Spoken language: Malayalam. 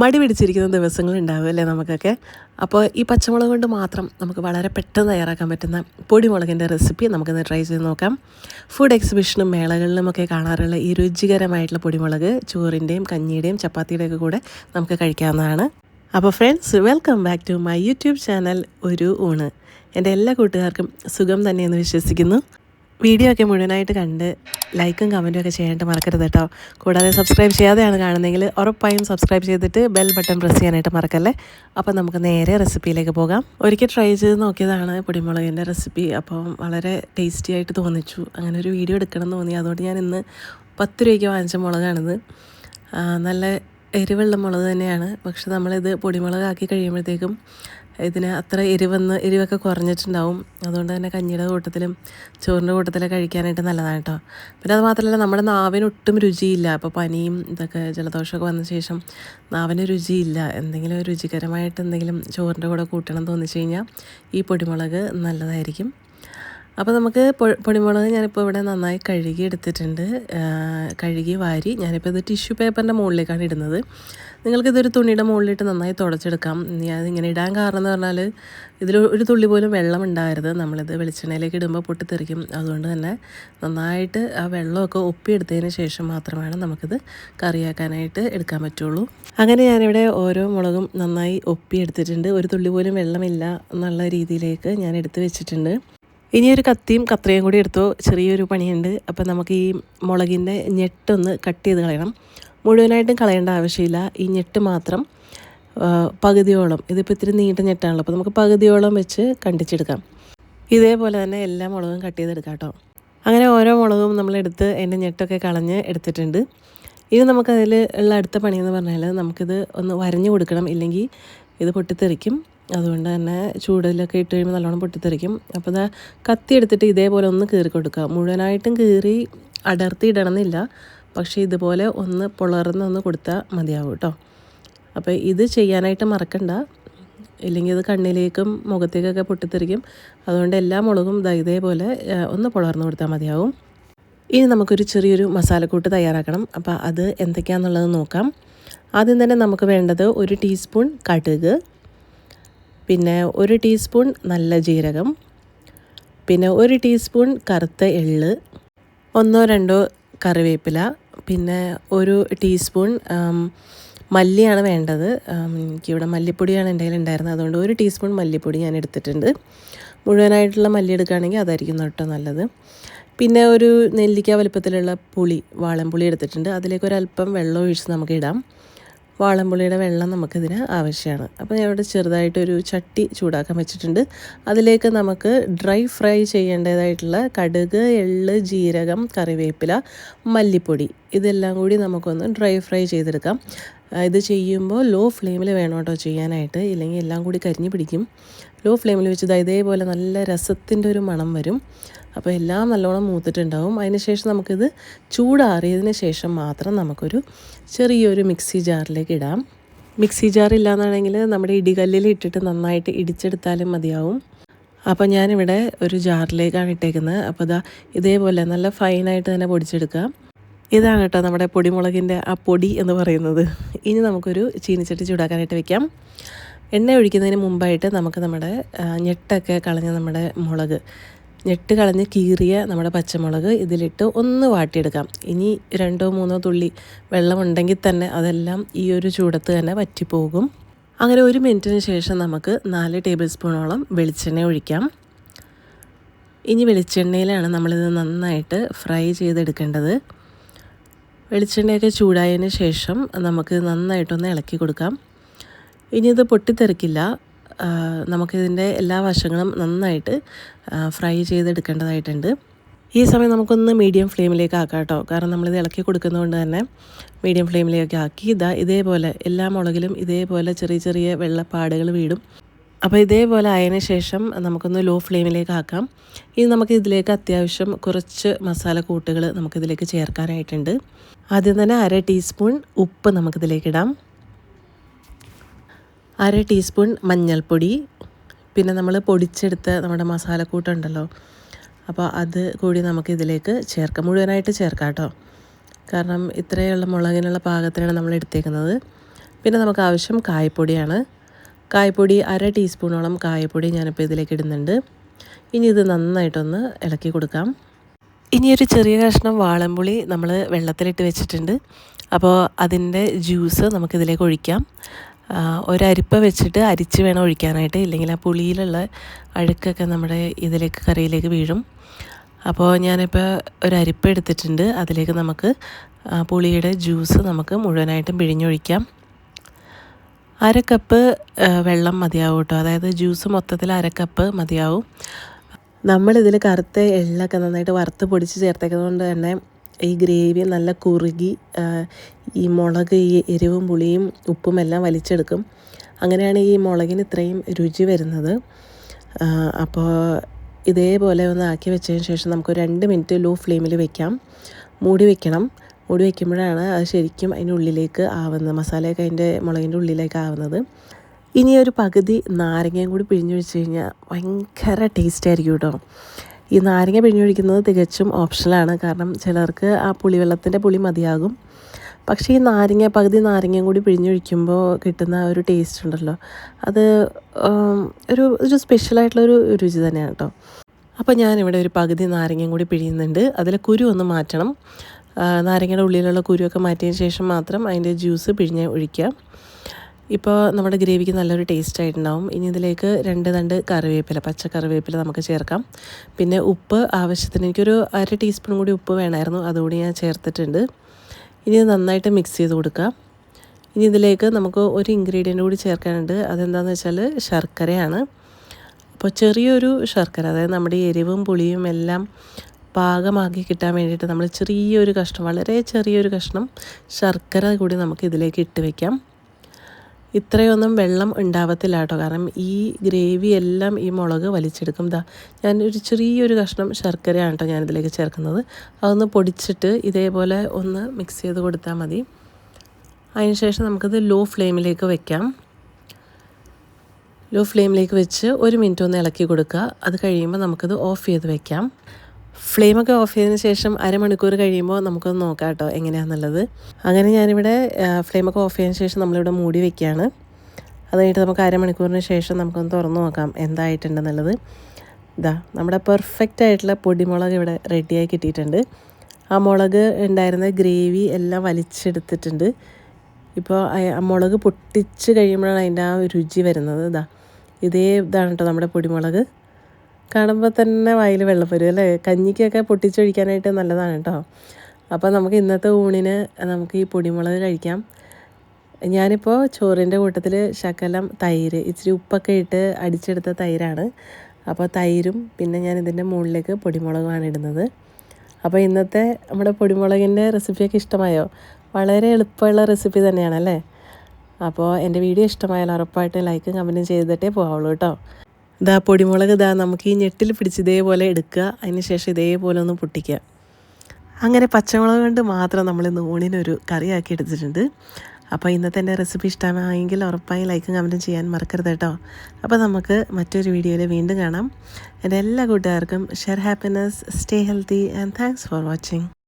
മടി പിടിച്ചിരിക്കുന്ന ദിവസങ്ങൾ ഉണ്ടാവുമല്ലേ നമുക്കൊക്കെ? അപ്പോൾ ഈ പച്ചമുളക് കൊണ്ട് മാത്രം നമുക്ക് വളരെ പെട്ടെന്ന് തയ്യാറാക്കാൻ പറ്റുന്ന പൊടിമുളകിന്റെ റെസിപ്പി നമുക്കിന്ന് ട്രൈ ചെയ്ത് നോക്കാം. ഫുഡ് എക്സിബിഷനും മേളകളിലുമൊക്കെ കാണാറുള്ള ഈ രുചികരമായിട്ടുള്ള പൊടിമുളക് ചോറിന്റെയും കഞ്ഞിയുടെയും ചപ്പാത്തിയുടെയൊക്കെ കൂടെ നമുക്ക് കഴിക്കാവുന്നതാണ്. അപ്പോൾ friends welcome back to my YouTube channel ഒരു ഊണ്. എന്റെ എല്ലാ കൂട്ടുകാർക്കും സുഖം തന്നെയെന്ന് വിശ്വസിക്കുന്നു. വീഡിയോ ഒക്കെ മുഴുവനായിട്ട് കണ്ട് ലൈക്കും കമന്റും ഒക്കെ ചെയ്യാനായിട്ട് മറക്കരുത് കേട്ടോ. കൂടാതെ സബ്സ്ക്രൈബ് ചെയ്യാതെയാണ് കാണുന്നതെങ്കിൽ ഉറപ്പായും സബ്സ്ക്രൈബ് ചെയ്തിട്ട് ബെൽ ബട്ടൺ പ്രസ് ചെയ്യാനായിട്ട് മറക്കല്ലേ? അപ്പോൾ നമുക്ക് നേരെ റെസിപ്പിയിലേക്ക് പോകാം. ഒരിക്കൽ ട്രൈ ചെയ്ത് നോക്കിയതാണ് പൊടിമുളകിന്റെ റെസിപ്പി അപ്പം വളരെ ടേസ്റ്റി ആയിട്ട് തോന്നിച്ചു. അങ്ങനെ ഒരു വീഡിയോ എടുക്കണം എന്ന് തോന്നി. അതുകൊണ്ട് ഞാൻ ഇന്ന് പത്ത് രൂപയ്ക്ക് വാങ്ങിച്ച മുളകാണിത്. നല്ല എരിവുള്ള മുളക് തന്നെയാണ്. പക്ഷെ നമ്മളിത് പൊടിമുളകാക്കി കഴിയുമ്പോഴത്തേക്കും ഇതിന് അത്ര എരിവെന്ന് എരിവൊക്കെ കുറഞ്ഞിട്ടുണ്ടാവും. അതുകൊണ്ട് തന്നെ കഞ്ഞിയുടെ കൂട്ടത്തിലും ചോറിന്റെ കൂട്ടത്തിലൊക്കെ കഴിക്കാനായിട്ട് നല്ലതാണ് കേട്ടോ. പിന്നെ അത് മാത്രമല്ല നമ്മുടെ നാവിന് ഒട്ടും രുചിയില്ല. അപ്പോൾ പനിയും ഇതൊക്കെ ജലദോഷമൊക്കെ വന്ന ശേഷം നാവിന് രുചിയില്ല. എന്തെങ്കിലും രുചികരമായിട്ട് എന്തെങ്കിലും ചോറിന്റെ കൂടെ കൂട്ടണം തോന്നിച്ചു കഴിഞ്ഞാൽ ഈ പൊടിമുളക് നല്ലതായിരിക്കും. അപ്പോൾ നമുക്ക് പൊടിമുളക് ഞാനിപ്പോൾ ഇവിടെ നന്നായി കഴുകി എടുത്തിട്ടുണ്ട്. കഴുകി വാരി ഞാനിപ്പോൾ ഇത് ടിഷ്യൂ പേപ്പറിന്റെ മുകളിലേക്കാണ് ഇടുന്നത്. നിങ്ങൾക്കിതൊരു തുണിയുടെ മുകളിലിട്ട് നന്നായി തുടച്ചെടുക്കാം. ഇങ്ങനെ ഇടാൻ കാരണം എന്ന് പറഞ്ഞാൽ ഇതിൽ ഒരു തുള്ളി പോലും വെള്ളം ഉണ്ടാകരുത് നമ്മളിത് വെളിച്ചെണ്ണയിലേക്ക് ഇടുമ്പോൾ പൊട്ടിത്തെറിക്കും. അതുകൊണ്ട് തന്നെ നന്നായിട്ട് ആ വെള്ളമൊക്കെ ഒപ്പിയെടുത്തതിന് ശേഷം മാത്രമാണ് നമുക്കിത് കറിയാക്കാനായിട്ട് എടുക്കാൻ പറ്റുള്ളൂ. അങ്ങനെ ഞാനിവിടെ ഓരോ മുളകും നന്നായി ഒപ്പിയെടുത്തിട്ടുണ്ട് ഒരു തുള്ളി പോലും വെള്ളമില്ല എന്നുള്ള രീതിയിലേക്ക് ഞാൻ എടുത്ത് വെച്ചിട്ടുണ്ട്. ഇനി ഒരു കത്തിയും കത്രയും കൂടി എടുത്തോ. ചെറിയൊരു പണിയുണ്ട്. അപ്പോൾ നമുക്ക് ഈ മുളകിന്റെ ഞെട്ടൊന്ന് കട്ട് ചെയ്ത് കളയണം. മുഴുവനായിട്ടും കളയേണ്ട ആവശ്യമില്ല. ഈ ഞെട്ട് മാത്രം പകുതിയോളം. ഇതിപ്പോൾ ഇത്തിരി നീണ്ട ഞെട്ടാണല്ലോ. അപ്പോൾ നമുക്ക് പകുതിയോളം വെച്ച് കണ്ടിച്ചെടുക്കാം. ഇതേപോലെ തന്നെ എല്ലാ മുളകും കട്ട് ചെയ്തെടുക്കാം കേട്ടോ. അങ്ങനെ ഓരോ മുളകും നമ്മളെടുത്ത് അതിന്റെ ഞെട്ടൊക്കെ കളഞ്ഞ് എടുത്തിട്ടുണ്ട്. ഇനി നമുക്കതിൽ ഉള്ള അടുത്ത പണിയെന്ന് പറഞ്ഞാൽ നമുക്കിത് ഒന്ന് വരഞ്ഞു കൊടുക്കണം. ഇല്ലെങ്കിൽ ഇത് പൊട്ടിത്തെറിക്കും. അതുകൊണ്ട് തന്നെ ചൂടിലൊക്കെ ഇട്ട് കഴിയുമ്പോൾ നല്ലോണം പൊട്ടിത്തെറിക്കും. അപ്പോൾ ഇതാ കത്തി എടുത്തിട്ട് ഇതേപോലെ ഒന്ന് കീറി കൊടുക്കുക. മുഴുവനായിട്ടും കീറി അടർത്തി ഇടണമെന്നില്ല പക്ഷേ ഇതുപോലെ ഒന്ന് പുളർന്ന് ഒന്ന് കൊടുത്താൽ മതിയാവും കേട്ടോ. അപ്പോൾ ഇത് ചെയ്യാനായിട്ട് മറക്കണ്ട. ഇല്ലെങ്കിൽ ഇത് കണ്ണിലേക്കും മുഖത്തേക്കൊക്കെ പൊട്ടിത്തെറിക്കും. അതുകൊണ്ട് എല്ലാ മുളകും ഇതാ ഇതേപോലെ ഒന്ന് പുളർന്ന് കൊടുത്താൽ മതിയാവും. ഇനി നമുക്കൊരു ചെറിയൊരു മസാലക്കൂട്ട് തയ്യാറാക്കണം. അപ്പോൾ അത് എന്തൊക്കെയാണെന്നുള്ളത് നോക്കാം. ആദ്യം തന്നെ നമുക്ക് വേണ്ടത് ഒരു ടീസ്പൂൺ കടുക് പിന്നെ ഒരു ടീസ്പൂൺ നല്ല ജീരകം പിന്നെ ഒരു ടീസ്പൂൺ കറുത്ത എള്ള് ഒന്നോ രണ്ടോ കറിവേപ്പില പിന്നെ ഒരു ടീസ്പൂൺ മല്ലിയാണ് വേണ്ടത്. എനിക്കിവിടെ മല്ലിപ്പൊടിയാണ് എന്റെ കയ്യിൽ ഉണ്ടായിരുന്നത്. അതുകൊണ്ട് ഒരു ടീസ്പൂൺ മല്ലിപ്പൊടി ഞാൻ എടുത്തിട്ടുണ്ട്. മുഴുവനായിട്ടുള്ള മല്ലി എടുക്കുകയാണെങ്കിൽ അതായിരിക്കും കേട്ടോ നല്ലത്. പിന്നെ ഒരു നെല്ലിക്ക വലുപ്പത്തിലുള്ള പുളി വാളൻപുളി എടുത്തിട്ടുണ്ട്. അതിലേക്ക് ഒരല്പം വെള്ളം ഒഴിച്ച് നമുക്ക് ഇടാം. വാളൻപുളിയുടെ വെള്ളം നമുക്കിതിന് ആവശ്യമാണ്. അപ്പോൾ ഞാൻ ഇവിടെ ചെറുതായിട്ടൊരു ചട്ടി ചൂടാക്കാൻ വെച്ചിട്ടുണ്ട്. അതിലേക്ക് നമുക്ക് ഡ്രൈ ഫ്രൈ ചെയ്യേണ്ടതായിട്ടുള്ള കടുക് എള്ള് ജീരകം കറിവേപ്പില മല്ലിപ്പൊടി ഇതെല്ലാം കൂടി നമുക്കൊന്ന് ഡ്രൈ ഫ്രൈ ചെയ്തെടുക്കാം. ഇത് ചെയ്യുമ്പോൾ ലോ ഫ്ലെയിമിൽ വേണം കേട്ടോ ചെയ്യാനായിട്ട്. ഇല്ലെങ്കിൽ എല്ലാം കൂടി കരിഞ്ഞു പിടിക്കും. ലോ ഫ്ലെയിമിൽ വെച്ചത് ഇതേപോലെ നല്ല രസത്തിന്റെ ഒരു മണം വരും. അപ്പോൾ എല്ലാം നല്ലോണം മൂത്തിട്ടുണ്ടാവും. അതിനുശേഷം നമുക്കിത് ചൂടാറിയതിന് ശേഷം മാത്രം നമുക്കൊരു ചെറിയൊരു മിക്സി ജാറിലേക്ക് ഇടാം. മിക്സി ജാർ ഇല്ലാന്നാണെങ്കിൽ നമ്മുടെ ഇടികല്ലിൽ ഇട്ടിട്ട് നന്നായിട്ട് ഇടിച്ചെടുത്താലും മതിയാവും. അപ്പോൾ ഞാനിവിടെ ഒരു ജാറിലേക്കാണ് ഇട്ടേക്കുന്നത്. അപ്പോൾ ഇതാ ഇതേപോലെ നല്ല ഫൈനായിട്ട് തന്നെ പൊടിച്ചെടുക്കുക ഇതാണ് കേട്ടോ നമ്മുടെ പൊടിമുളകിന്റെ ആ പൊടി എന്ന് പറയുന്നത്. ഇനി നമുക്കൊരു ചീനിച്ചട്ടി ചൂടാക്കാനായിട്ട് വെക്കാം. എണ്ണ ഒഴിക്കുന്നതിന് മുമ്പായിട്ട് നമുക്ക് നമ്മുടെ ഞെട്ടൊക്കെ കളഞ്ഞ നമ്മുടെ മുളക്. ഞെട്ട് കളഞ്ഞ് കീറിയ നമ്മുടെ പച്ചമുളക് ഇതിലിട്ട് ഒന്ന് വാട്ടിയെടുക്കാം. ഇനി രണ്ടോ മൂന്നോ തുള്ളി വെള്ളമുണ്ടെങ്കിൽ തന്നെ അതെല്ലാം ഈ ഒരു ചൂടത്ത് തന്നെ വറ്റിപ്പോകും. അങ്ങനെ ഒരു മിനിറ്റിന് ശേഷം നമുക്ക് നാല് ടേബിൾ സ്പൂണോളം വെളിച്ചെണ്ണ ഒഴിക്കാം. ഇനി വെളിച്ചെണ്ണയിലാണ് നമ്മളിത് നന്നായിട്ട് ഫ്രൈ ചെയ്തെടുക്കേണ്ടത്. വെളിച്ചെണ്ണയൊക്കെ ചൂടായതിന് ശേഷം നമുക്ക് നന്നായിട്ടൊന്ന് ഇളക്കി കൊടുക്കാം. ഇനി ഇത് പൊട്ടിത്തെറിക്കില്ല. നമുക്കിതിന്റെ എല്ലാ വശങ്ങളും നന്നായിട്ട് ഫ്രൈ ചെയ്തെടുക്കേണ്ടതായിട്ടുണ്ട്. ഈ സമയം നമുക്കൊന്ന് മീഡിയം ഫ്ലെയിമിലേക്ക് ആക്കാം കേട്ടോ. കാരണം നമ്മളിത് ഇളക്കി കൊടുക്കുന്നതുകൊണ്ട് തന്നെ മീഡിയം ഫ്ലെയിമിലേക്ക് ആക്കി. ഇതാ ഇതേപോലെ എല്ലാ മുളകിലും ഇതേപോലെ ചെറിയ ചെറിയ വെള്ളപ്പാടുകൾ വീടും അപ്പോൾ ഇതേപോലെ ആയതിനു ശേഷം നമുക്കൊന്ന് ലോ ഫ്ലെയിമിലേക്ക് ആക്കാം. ഇനി നമുക്ക് ഇതിലേക്ക് അത്യാവശ്യം കുറച്ച് മസാല കൂട്ടുകൾ നമുക്കിതിലേക്ക് ചേർക്കാനായിട്ടുണ്ട്. ആദ്യം തന്നെ അര ടീസ്പൂൺ ഉപ്പ് നമുക്കിതിലേക്ക് ഇടാം. അര ടീസ്പൂൺ മഞ്ഞൾപ്പൊടി. പിന്നെ നമ്മൾ പൊടിച്ചെടുത്ത നമ്മുടെ മസാലക്കൂട്ടുണ്ടല്ലോ അപ്പോൾ അത് കൂടി നമുക്ക് ഇതിലേക്ക് ചേർക്കാം. മുഴുവനായിട്ട് ചേർക്കാം കേട്ടോ. കാരണം ഇത്രയുള്ള മുളകിനുള്ള പാകത്തിനാണ് നമ്മൾ എടുത്തേക്കുന്നത്. പിന്നെ നമുക്ക് ആവശ്യം കായപ്പൊടിയാണ്. കായപ്പൊടി അര ടീസ്പൂണോളം കായപ്പൊടി ഞാനിപ്പോൾ ഇതിലേക്ക് ഇടുന്നുണ്ട്. ഇനി ഇത് നന്നായിട്ടൊന്ന് ഇളക്കി കൊടുക്കാം. ഇനി ഒരു ചെറിയ കഷ്ണം വാളംപുളി നമ്മൾ വെള്ളത്തിലിട്ട് വെച്ചിട്ടുണ്ട്. അപ്പോൾ അതിന്റെ ജ്യൂസ് നമുക്കിതിലേക്ക് ഒഴിക്കാം. ഒരരിപ്പ വെച്ചിട്ട് അരിച്ച് വേണം ഒഴിക്കാനായിട്ട്. ഇല്ലെങ്കിൽ ആ പുളിയിലുള്ള അഴുക്കൊക്കെ നമ്മുടെ ഇതിലേക്ക് കറിയിലേക്ക് വീഴും. അപ്പോൾ ഞാനിപ്പോൾ ഒരു അരിപ്പ എടുത്തിട്ടുണ്ട്. അതിലേക്ക് നമുക്ക് പുളിയുടെ ജ്യൂസ് നമുക്ക് മുഴുവനായിട്ടും പിഴിഞ്ഞൊഴിക്കാം. അര കപ്പ് വെള്ളം മതിയാവും കേട്ടോ. അതായത് ജ്യൂസ് മൊത്തത്തിൽ അര കപ്പ് മതിയാവും. നമ്മളിതിൽ കറുത്ത എള്ളൊക്കെ നന്നായിട്ട് വറുത്ത് പൊടിച്ച് ചേർത്തേക്കുന്നത് കൊണ്ട് തന്നെ ഈ ഗ്രേവി നല്ല കുറുകി ഈ മുളക് ഈ എരിവും പുളിയും ഉപ്പും എല്ലാം വലിച്ചെടുക്കും. അങ്ങനെയാണ് ഈ മുളകിന് ഇത്രയും രുചി വരുന്നത്. അപ്പോൾ ഇതേപോലെ ഒന്ന് ആക്കി വെച്ചതിന് ശേഷം നമുക്ക് രണ്ട് മിനിറ്റ് ലോ ഫ്ലെയിമിൽ വെക്കാം. മൂടി വെക്കണം. മൂടി വയ്ക്കുമ്പോഴാണ് അത് ശരിക്കും അതിന്റെ ഉള്ളിലേക്ക് ആവുന്നത്. മസാലയൊക്കെ അതിന്റെ മുളകിന്റെ ഉള്ളിലേക്ക് ആവുന്നത്. ഇനി ഒരു പകുതി നാരങ്ങയും കൂടി പിഴിഞ്ഞൊഴിച്ച് കഴിഞ്ഞാൽ ഭയങ്കര ടേസ്റ്റ് ആയിരിക്കും കേട്ടോ ഈ നാരങ്ങ പിഴിഞ്ഞൊഴിക്കുന്നത് തികച്ചും ഓപ്ഷനാണ് കാരണം ചിലർക്ക് ആ പുളിവെള്ളത്തിന്റെ പുളി മതിയാകും. പക്ഷേ ഈ നാരങ്ങ പകുതി നാരങ്ങയും കൂടി പിഴിഞ്ഞൊഴിക്കുമ്പോൾ കിട്ടുന്ന ഒരു ടേസ്റ്റ് ഉണ്ടല്ലോ. അത് ഒരു ഒരു സ്പെഷ്യലായിട്ടുള്ളൊരു രുചി തന്നെയാണ് കേട്ടോ അപ്പോൾ ഞാനിവിടെ ഒരു പകുതി നാരങ്ങയും കൂടി പിഴിയുന്നുണ്ട്. അതിലെ കുരു ഒന്ന് മാറ്റണം. നാരങ്ങയുടെ ഉള്ളിലുള്ള കുരുവൊക്കെ മാറ്റിയതിന് ശേഷം മാത്രം അതിന്റെ ജ്യൂസ് പിഴിഞ്ഞ് ഒഴിക്കുക. ഇപ്പോൾ നമ്മുടെ ഗ്രേവിക്ക് നല്ലൊരു ടേസ്റ്റ് ആയിട്ടുണ്ടാവും. ഇനി ഇതിലേക്ക് രണ്ട് തണ്ട് കറിവേപ്പില പച്ച കറിവേപ്പില നമുക്ക് ചേർക്കാം. പിന്നെ ഉപ്പ് ആവശ്യത്തിന് എനിക്കൊരു അര ടീസ്പൂൺ കൂടി ഉപ്പ് വേണമായിരുന്നു അതുകൂടി ഞാൻ ചേർത്തിട്ടുണ്ട്. ഇനി നന്നായിട്ട് മിക്സ് ചെയ്ത് കൊടുക്കാം ഇനി ഇതിലേക്ക് നമുക്ക് ഒരു ഇൻഗ്രീഡിയന്റ് കൂടി ചേർക്കാനുണ്ട് അതെന്താണെന്ന് വെച്ചാൽ ശർക്കരയാണ്. അപ്പോൾ ചെറിയൊരു ശർക്കര അതായത് നമ്മുടെ എരിവും പുളിയും എല്ലാം പാകമാക്കി കിട്ടാൻ വേണ്ടിയിട്ട് നമ്മൾ ചെറിയൊരു കഷ്ണം വളരെ ചെറിയൊരു കഷ്ണം ശർക്കര കൂടി നമുക്ക് ഇതിലേക്ക് ഇട്ട് വയ്ക്കാം ഇത്രയൊന്നും വെള്ളം ഉണ്ടാവത്തില്ല കേട്ടോ. കാരണം ഈ ഗ്രേവി എല്ലാം ഈ മുളക് വലിച്ചെടുക്കും. ദാ ഞാൻ ഒരു ചെറിയൊരു കഷ്ണം ശർക്കരയാണ് കേട്ടോ ഞാനിതിലേക്ക് ചേർക്കുന്നത്. അതൊന്ന് പൊടിച്ചിട്ട് ഇതേപോലെ ഒന്ന് മിക്സ് ചെയ്ത് കൊടുത്താൽ മതി. അതിനുശേഷം നമുക്കിത് ലോ ഫ്ലെയിമിലേക്ക് വെക്കാം. ലോ ഫ്ലെയിമിലേക്ക് വെച്ച് ഒരു മിനിറ്റ് ഒന്ന് ഇളക്കി കൊടുക്കുക. അത് കഴിയുമ്പോൾ നമുക്കത് ഓഫ് ചെയ്ത് വെക്കാം. ഫ്ലെയിമൊക്കെ ഓഫ് ചെയ്തതിന് ശേഷം അരമണിക്കൂർ കഴിയുമ്പോൾ നമുക്കൊന്ന് നോക്കാം കേട്ടോ എങ്ങനെയാണെന്നുള്ളത്. അങ്ങനെ ഞാനിവിടെ ഫ്ലെയിമൊക്കെ ഓഫ് ചെയ്തതിന് ശേഷം നമ്മളിവിടെ മൂടി വെക്കുകയാണ്. അത് കഴിഞ്ഞിട്ട് നമുക്ക് അരമണിക്കൂറിന് ശേഷം നമുക്കൊന്ന് തുറന്നു നോക്കാം എന്തായിട്ടുണ്ടെന്നുള്ളത്. ഇതാ നമ്മുടെ പെർഫെക്റ്റ് ആയിട്ടുള്ള പൊടിമുളക് ഇവിടെ റെഡിയായി കിട്ടിയിട്ടുണ്ട്. ആ മുളക് ഉണ്ടായിരുന്ന ഗ്രേവി എല്ലാം വലിച്ചെടുത്തിട്ടുണ്ട്. ഇപ്പോൾ ആ മുളക് പൊട്ടിച്ച് കഴിയുമ്പോഴാണ് അതിന്റെ ആ രുചി വരുന്നത്. ഇതാ ഇതേ ഇതാണ് കേട്ടോ നമ്മുടെ പൊടിമുളക്. കാണുമ്പോൾ തന്നെ വായിൽ വെള്ളം വരും അല്ലേ? കഞ്ഞിക്കൊക്കെ പൊട്ടിച്ചൊഴിക്കാനായിട്ട് നല്ലതാണ് കേട്ടോ അപ്പോൾ നമുക്ക് ഇന്നത്തെ ഊണിന് നമുക്ക് ഈ പൊടിമുളക് കഴിക്കാം. ഞാനിപ്പോൾ ചോറിന്റെ കൂട്ടത്തിൽ ശകലം തൈര് ഇച്ചിരി ഉപ്പൊക്കെ ഇട്ട് അടിച്ചെടുത്ത തൈരാണ്. അപ്പോൾ തൈരും പിന്നെ ഞാൻ ഇതിന്റെ മുകളിലേക്ക് പൊടിമുളകുമാണ് ഇടുന്നത്. അപ്പോൾ ഇന്നത്തെ നമ്മുടെ പൊടിമുളകിന്റെ റെസിപ്പിയൊക്കെ ഇഷ്ടമായോ? വളരെ എളുപ്പമുള്ള റെസിപ്പി തന്നെയാണല്ലേ അപ്പോൾ എന്റെ വീഡിയോ ഇഷ്ടമായാൽ ഉറപ്പായിട്ട് ലൈക്കും കമന്റും ചെയ്തിട്ടേ പോവുള്ളൂ കേട്ടോ ഇതാ പൊടിമുളക് ഇതാ നമുക്ക് ഈ ഞെട്ടിൽ പിടിച്ച് ഇതേപോലെ എടുക്കുക. അതിന് ശേഷം ഇതേപോലെ ഒന്ന് പൊട്ടിക്കുക. അങ്ങനെ പച്ചമുളക് കൊണ്ട് മാത്രം നമ്മൾ ഇന്ന് ഊണിനൊരു കറിയാക്കി എടുത്തിട്ടുണ്ട്. അപ്പോൾ ഇന്നത്തെ എന്റെ റെസിപ്പി ഇഷ്ടമായെങ്കിൽ ഉറപ്പായും ലൈക്കും കമന്റും ചെയ്യാൻ മറക്കരുത് കേട്ടോ. അപ്പോൾ നമുക്ക് മറ്റൊരു വീഡിയോയിൽ വീണ്ടും കാണാം. എന്റെ എല്ലാ കൂട്ടുകാർക്കും share happiness stay healthy and thanks for watching